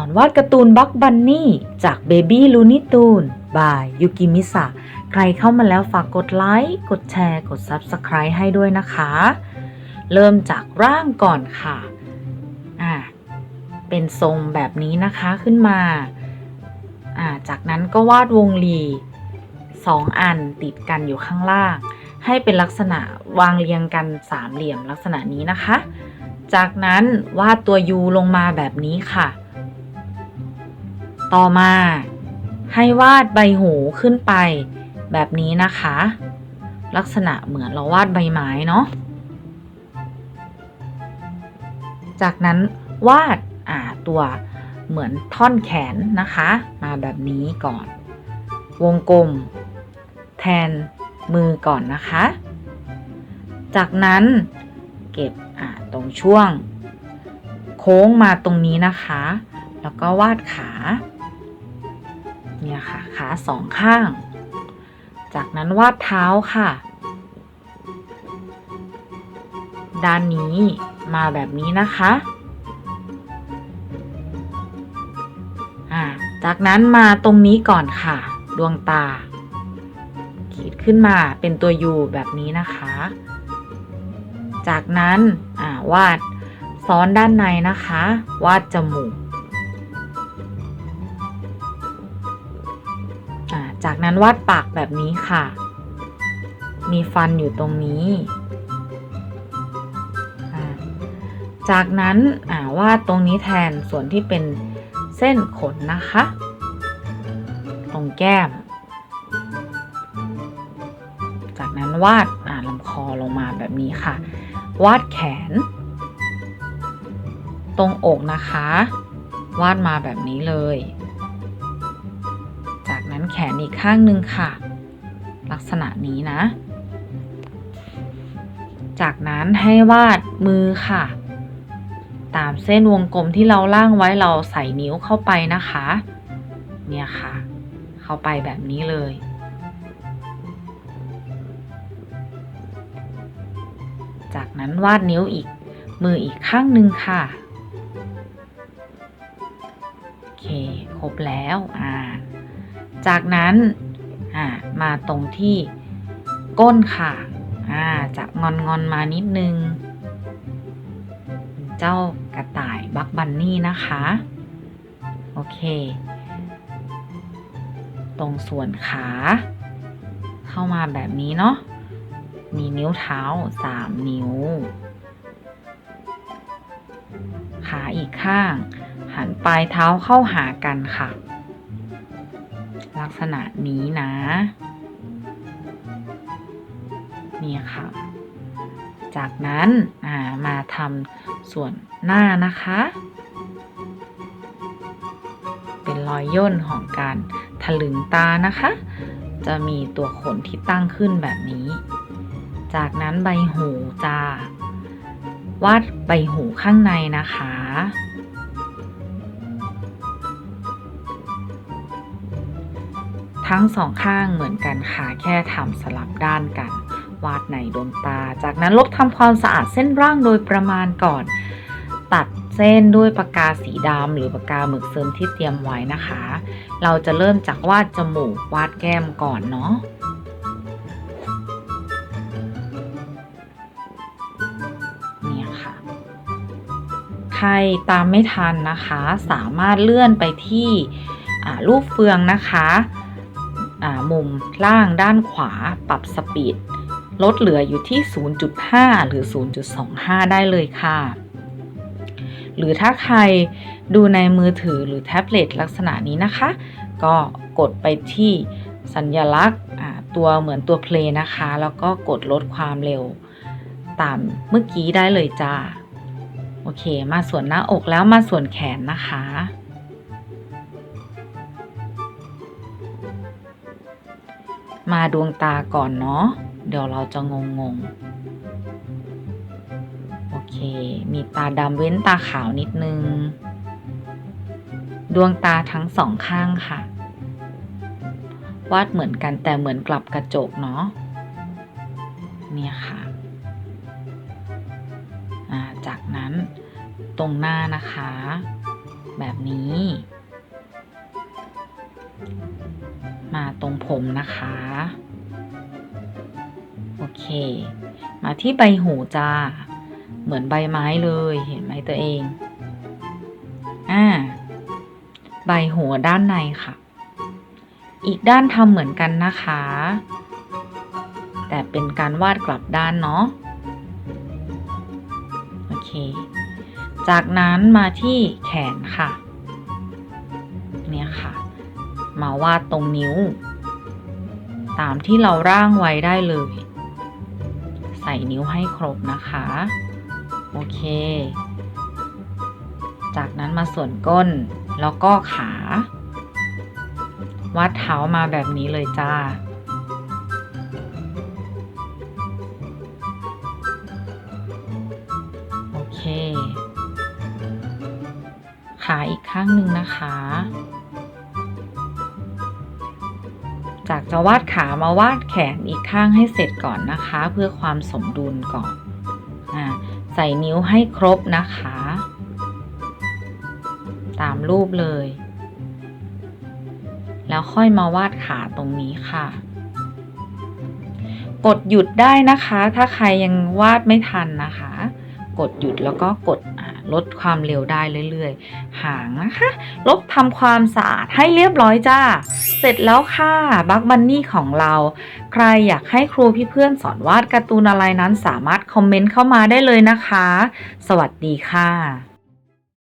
อนวาดการ์ตูนบักบันนี่จาก Baby Looney Tune บายยูกิมิสะใครเข้ามาแล้วฝากกดไลค์กดแชร์ กด Subscribe ให้ด้วยนะคะ เริ่มจากร่างก่อนค่ะอ่าเป็นทรงแบบนี้นะคะขึ้นมาอ่าจากนั้นก็วาดวงรีสองอันติดกันอยู่ข้างล่าง ให้เป็นลักษณะวางเรียงกันสามเหลี่ยมลักษณะนี้นะคะ จากนั้นวาดตัวยูลงมาแบบนี้ค่ะ ต่อมา ให้วาดใบหูขึ้นไป แบบนี้นะคะ ลักษณะเหมือนเราวาดใบไม้เนาะจากนั้นวาดอ่าตัวเหมือนท่อนแขนนะคะ มาแบบนี้ก่อน วงกลม แทนมือก่อนนะคะ จากนั้นเก็บอ่าตรงช่วง โค้งมาตรงนี้นะคะ แล้วก็วาดขา เนี่ยค่ะขาสองข้าง จากนั้นวาดเท้าค่ะ ด้านนี้มาแบบนี้นะคะจากนั้นมาตรงนี้ก่อนค่ะ ดวงตา ขีดขึ้นมาเป็นตัวยูแบบนี้นะคะ จากนั้นวาดซ้อนด้านในนะคะ วาดจมูก จากนั้นวาดปากแบบนี้ค่ะ มีฟันอยู่ตรงนี้ จากนั้นาวาดตรงนี้แทนส่วนที่เป็นเส้นขนนะคะ ตรงแก้ม จากนั้นวาดาลำคอลงมาแบบนี้ค่ะ วาดแขน ตรงอกนะคะ วาดมาแบบนี้เลย นั้นแขนอีกข้างหนึ่งค่ะ ลักษณะนี้นะ จากนั้นให้วาดมือค่ะ ตามเส้นวงกลมที่เราล่างไว้เราใส่นิ้วเข้าไปนะคะ เนี่ยค่ะ เข้าไปแบบนี้เลย จากนั้นวาดนิ้วอีกมืออีกข้างหนึ่งค่ะโอเคครบแล้ว อ่า จากนั้นมาตรงที่ก้นค่ะอ่าจะงอนงอนมานิดนึง เจ้ากระต่ายบักบันนี่นะคะ โอเค ตรงส่วนขา เข้ามาแบบนี้เนาะมีนิ้วเท้าสามนิ้ว ขาอีกข้าง หันปลายเท้าเข้าหากันค่ะ ษณะนี้นะ นี่ค่ะ จากนั้นามาทำส่วนหน้านะคะ เป็นรอยย่นของการถลึงตานะคะ จะมีตัวขนที่ตั้งขึ้นแบบนี้ จากนั้นใบหูจะวาดใบหูข้างในนะคะ ทั้งสองข้างเหมือนกันค่ะแค่ทำสลับด้านกัน วาดในดวงตา จากนั้นลบทำความสะอาดเส้นร่างโดยประมาณก่อน ตัดเส้นด้วยปากกาสีดำหรือปากกาหมึกเสริมที่เตรียมไว้นะคะ เราจะเริ่มจากวาดจมูกวาดแก้มก่อนเนาะเนี่ยค่ะใครตามไม่ทันนะคะ สามารถเลื่อนไปที่รูปเฟืองนะคะ มุมล่างด้านขวาปรับสปีด ลดเหลืออยู่ที่ 0.5 หรือ 0.25 ได้เลยค่ะ หรือถ้าใครดูในมือถือหรือแท็บเล็ตลักษณะนี้นะคะ ก็กดไปที่สัญลักษณ์ตัวเหมือนตัวเพลย์นะคะ แล้วก็กดลดความเร็วตามเมื่อกี้ได้เลยจ้า โอเค มาส่วนหน้าอกแล้วมาส่วนแขนนะคะ มาดวงตาก่อนเนาะ เดี๋ยวเราจะงงงๆโอเค มีตาดำเว้นตาขาวนิดนึง ดวงตาทั้งสองข้างค่ะ วาดเหมือนกันแต่เหมือนกลับกระจกเนาะ เนี่ยค่ะ จากนั้นตรงหน้านะคะ แบบนี้ มาตรงผมนะคะ โอเค มาที่ใบหูจ้า เหมือนใบไม้เลยเห็นไหมตัวเอง อ่า ใบหัวด้านในค่ะ อีกด้านทำเหมือนกันนะคะ แต่เป็นการวาดกลับด้านเนาะ โอเค จากนั้นมาที่แขนค่ะ เนี่ยค่ะ มาวาดตรงนิ้ว ตามที่เราร่างไว้ได้เลย ใส่นิ้วให้ครบนะคะ โอเค จากนั้นมาส่วนก้นแล้วก็ขา วาดเท้ามาแบบนี้เลยจ้าโอเคขาอีกข้างหนึ่งนะคะ จะวาดขามาวาดแขนอีกข้างให้เสร็จก่อนนะคะ เพื่อความสมดุลก่อนอใส่นิ้วให้ครบนะคะ ตามรูปเลย แล้วค่อยมาวาดขาตรงนี้ค่ะ กดหยุดได้นะคะ ถ้าใครยังวาดไม่ทันนะคะ กดหยุดแล้วก็กด ลดความเร็วได้เรื่อยๆ หางนะคะ ลบทำความสะอาดให้เรียบร้อยจ้า เสร็จแล้วค่ะบักบันนี่ของเรา ใครอยากให้ครูพี่เพื่อนสอนวาดการ์ตูนอะไรนั้นสามารถคอมเมนต์เข้ามาได้เลยนะคะ สวัสดีค่ะ